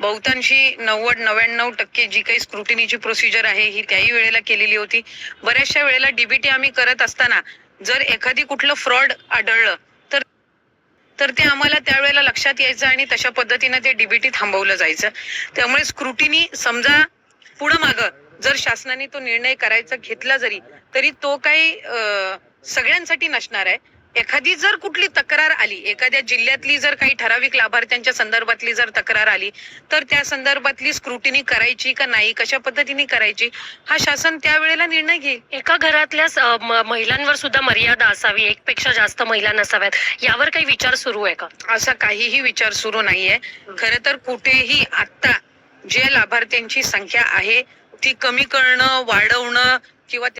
बहुतांशी नव्वद नव्याण्णव टक्के जी काही स्क्रुटिनीची प्रोसिजर आहे ही त्याही वेळेला केलेली होती. बऱ्याचशा वेळेला डीबीटी आम्ही करत असताना जर एखादी कुठलं फ्रॉड आढळलं तर तर ते आम्हाला त्यावेळेला लक्षात यायचं आणि तशा पद्धतीनं ते डीबीटी थांबवलं जायचं. त्यामुळे स्क्रुटिनी समजा पुढं मागं जर शासनाने तो निर्णय करायचा घेतला जरी तरी तो काही सगळ्यांसाठी नसणार आहे. एखादी जर कुठली तक्रार आली एखाद्या जिल्ह्यातली जर काही ठराविक लाभार्थ्यांच्या संदर्भातली जर तक्रार आली तर त्या संदर्भातली स्क्रुटिनी करायची का नाही कशा पद्धतीने करायची हा शासन त्यावेळेला निर्णय घेईल. एका घरातल्या महिलांवर सुद्धा मर्यादा असावी एकपेक्षा जास्त महिला नसाव्यात यावर काही विचार सुरू आहे का? असा काहीही विचार सुरू नाहीये. खर तर कुठेही आता जे लाभार्थ्यांची संख्या आहे ती कमी करणं वाढवणं किंवा